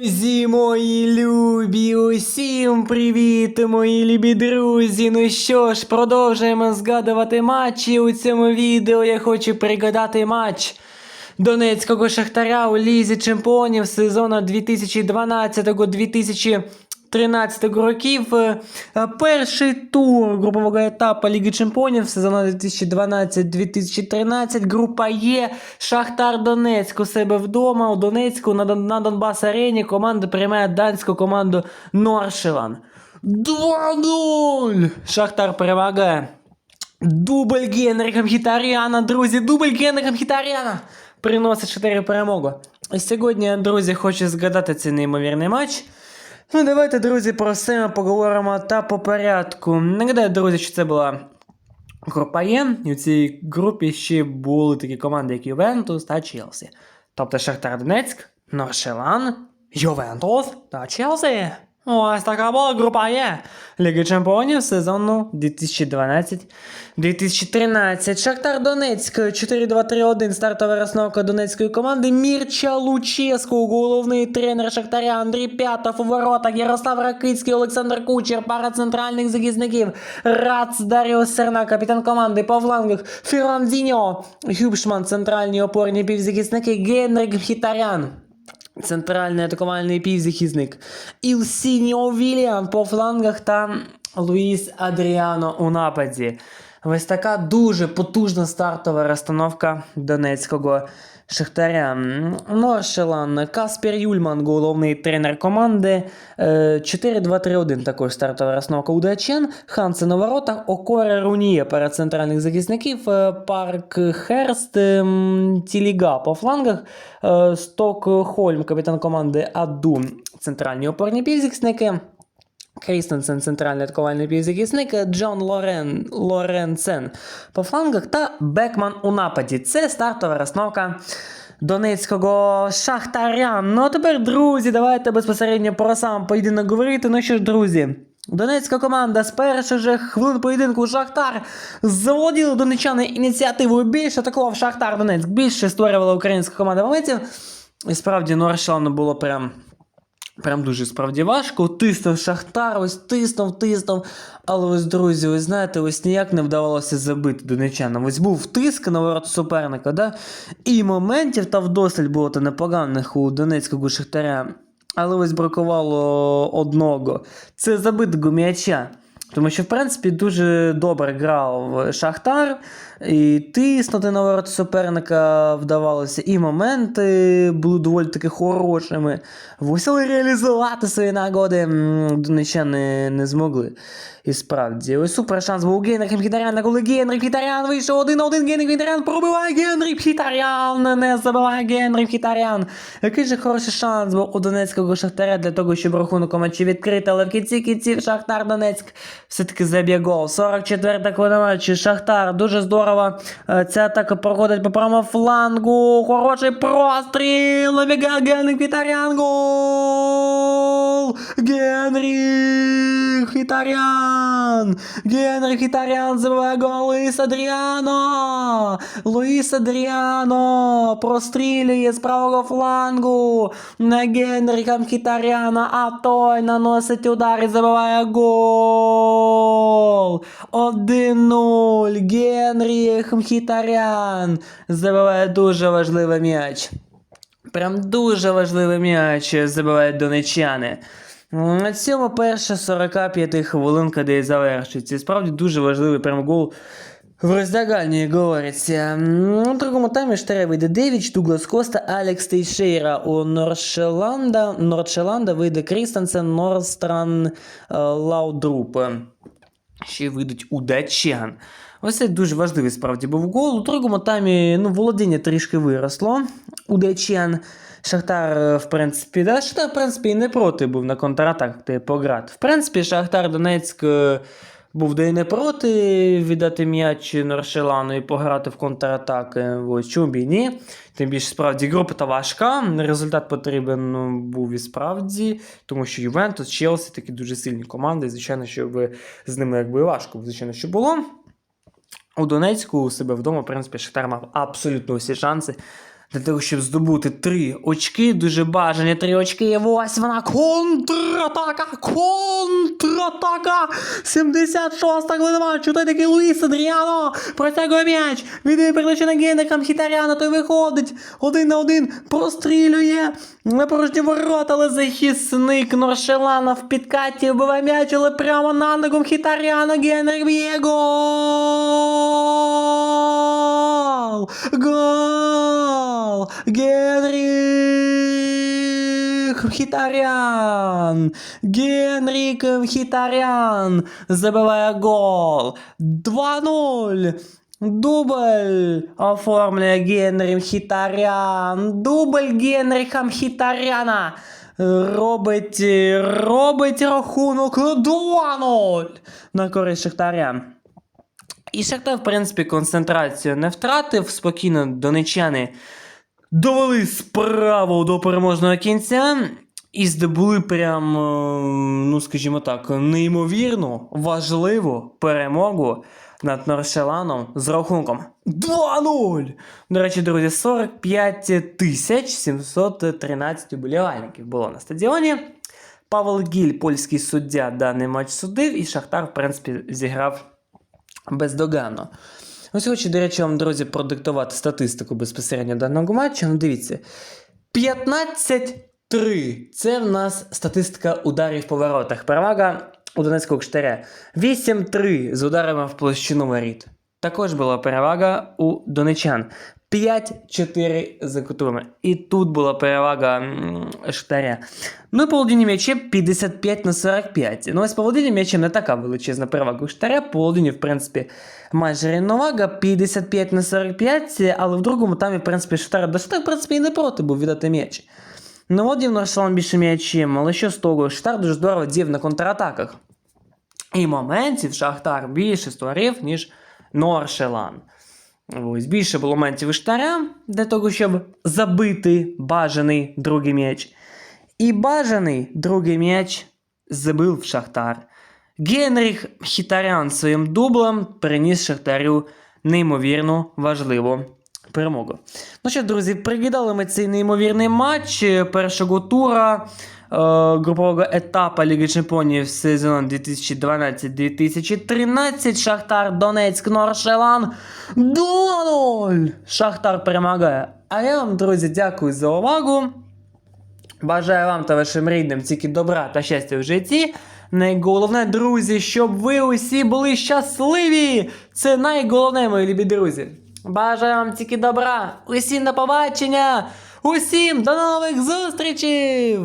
Друзі мої любі, усім привіт, мої любі друзі. Ну що ж, продовжуємо згадувати матчі. У цьому відео я хочу пригадати матч Донецького Шахтаря у Лізі Чемпіонів сезону 2012-2013 років. Е, Перший тур групового етапу Ліги Чемпіонів сезону 2012-2013. Група Є. Шахтар Донецьк у себе вдома. У Донецьку на, Донбас Арені команда приймає данську команду Норшелан. 2-0! Шахтар перемагає. Дубль Генріха Мхітаряна, друзі, дубль Генріха Мхітаряна приносить 4 перемоги. І сьогодні, друзі, хочу згадати цей неймовірний матч. Ну, давайте, друзі, про все поговоримо та по порядку. Нагадаю, друзі, що це була група Є, і в цій групі ще були такі команди, як Ювентус та Челсі. Тобто Шахтар Донецьк, Норшелан, Ювентус та Челсі. Ось така була група Є. Ліги Чемпіонів сезону 2012-2013. Шахтар Донецьк 4-2-3-1. Стартова розновка донецької команди. Мірча Луческу, головний тренер Шахтаря Андрій П'ятов у воротах. Ярослав Ракицький, Олександр Кучер, пара центральних захисників. Рац Даріо Серна, капітан команди по флангах. Фірандіньо, Гюбшман, центральні опорні півзахисники. Генрік Хітарян. Центральний атакувальний півзахисник. Ілсініо Вільян по флангах та Луїс Адріано у нападі. Ось така дуже потужна стартова розстановка донецького Шахтаря. Норшелан, Каспер Юльман, головний тренер команди. Е, 4-2-3-1 також стартова розстановка Удачен. Хансен у воротах, Окоре Руніє перед центральних захисників, е, Парк Херст, Тіліга по флангах, е, Стокхольм, капітан команди Аду, центральні опорні півзахисники. Крістенсен, центральний атакувальний півзахисник, Джон Лорен, Лоренцен по флангах та Бекман у нападі. Це стартова розновка Донецького Шахтаря. Ну а тепер, друзі, давайте безпосередньо про сам поєдинок говорити. Ну що ж, друзі. Донецька команда з перших же хвилин поєдинку Шахтар заволоділи донечани ініціативою. Більше атакував Шахтар Донецьк, більше створювала українська команда моментів. І справді Норшалну було прям Прям дуже справді важко. Тиснув Шахтар, ось тиснув, тиснув. Але ось, друзі, ви знаєте, ось ніяк не вдавалося забити донечанам. Ось був тиск на ворот суперника, да? і моментів та вдосталь було та непоганих у Донецького Шахтаря. Але ось бракувало одного. Це забитого м'яча. Тому що, в принципі, дуже добре грав Шахтар, і тиснути на ворот суперника вдавалося, і моменти були доволі таки хорошими. Але реалізувати свої нагоди м, донечани не змогли. І справді, ось супер шанс був у Генріха Мхітаряна, коли Генріх Мхітарян вийшов один на один, Генріх Мхітарян пробиває Генріх Мхітарян, не забиває Генріх Мхітарян. Який же хороший шанс був у Донецького Шахтаря для того, щоб рахунок матчі відкрити, але в кінці кінців Шахтар Донецьк все-таки заб'є гол. 44 хвилина матчі. Шахтар дуже здорово. е, Ця атака проходить по правому флангу. Хороший простріл. Набігає Генріх Мхітарян. Гол! Генріх Мхітарян! Генріх Мхітарян забиває гол Луїс Адріано! Луїс Адріано прострілює з правого флангу на Генріха Мхітаряна, а той наносить удар і забиває гол! 1-0. Генріх Мхітарян забиває дуже важливий м'яч. Прям дуже важливий м'яч забивають донечани. На цьому перша 45 хвилинка, де і завершується. Справді дуже важливий прям гол в роздягальні, як говориться. У другому таймі Штаре вийде Девіч, Дуглас Коста, Алекс Тейшейра. У Норшеланда, Норшеланда вийде Крістенсен, Норстран, е, Лаудруп. Ще вийдуть Удачан. Ось це дуже важливий справді був гол. У другому таймі ну, володіння трішки виросло. Удачан. Шахтар, е, в принципі, да, Шахтар, в принципі, і не проти був на контратаках де пограти. В принципі, Шахтар Донецьк е, був де і не проти віддати м'яч Норшелану і пограти в контратаки. Ось чому б і ні. Тим більше справді група та важка. Результат потрібен ну, був і справді, тому що Ювентус, Челсі такі дуже сильні команди. Звичайно, що з ними якби важко, звичайно, що було. У Донецьку у себе вдома, в принципі, Шахтар мав абсолютно усі шанси Для того, щоб здобути три очки, дуже бажані три очки. І ось вона контратака! Контратака! 76 хвилина. Той такий Луїс Адріано протягує м'яч. Віддає передачу на Генрика Мхітаряна, той виходить. Один на один прострілює на порожні ворота, але захисник Норшелана в підкаті вбиває м'яч, але прямо на ногу Мхітаряна Генрик б'є гол! Гол! Генрик Мхітарян! Генрик Мхітарян забиває гол! 2-0! Дубль оформляє Генрі Мхітарян. Дубль Генріха Мхітаряна. Робить, робить рахунок 2-0 на користь Шахтаря. І Шахтар, в принципі, концентрацію не втратив. Спокійно донечани довели справу до переможного кінця. І здобули прям, е, ну скажімо так, неймовірну, важливу перемогу над Норшеланом з рахунком 2-0. До речі, друзі, 45 тисяч 713 уболівальників було на стадіоні. Павел Гіль, польський суддя, даний матч судив, і Шахтар, в принципі, зіграв бездоганно. Ось хочу, до речі, вам, друзі, продиктувати статистику безпосередньо даного матчу. Ну, дивіться. 15-3. Це в нас статистика ударів по воротах. Перевага у Донецького Кштаря. 8-3 з ударами в площину воріт. Також була перевага у донечан. 5-4 за кутовими. І тут була перевага Шахтаря. Ну і по володінню м'ячем 55 на 45. Ну ось по володінню м'ячем не така величезна перевага Шахтаря. По володінню, в принципі, майже рівновага 55 на 45, але в другому таймі, в принципі, Шахтар до Шахтар, в принципі, і не проти був віддати м'яч. Ну, володів Норшалан більше м'ячем, але що з того, Шахтар дуже здорово діяв на контратаках. І моментів Шахтар більше створив, ніж Норшелан. Ось більше було моментів Іштаря для того, щоб забити бажаний другий м'яч. І бажаний другий м'яч забив Шахтар. Генріх Хітарян своїм дублем приніс Шахтарю неймовірно важливу перемогу. Ну що, друзі, пригадали ми цей неймовірний матч е, першого тура е, групового етапу Ліги Чемпіонів сезону 2012-2013. Шахтар Донецьк Норшелан 2-0. Шахтар перемагає. А я вам, друзі, дякую за увагу. Бажаю вам та вашим рідним тільки добра та щастя в житті. Найголовне, друзі, щоб ви усі були щасливі. Це найголовне, мої любі друзі. Бажаю вам тільки добра. Усім до побачення. Усім до нових зустрічей!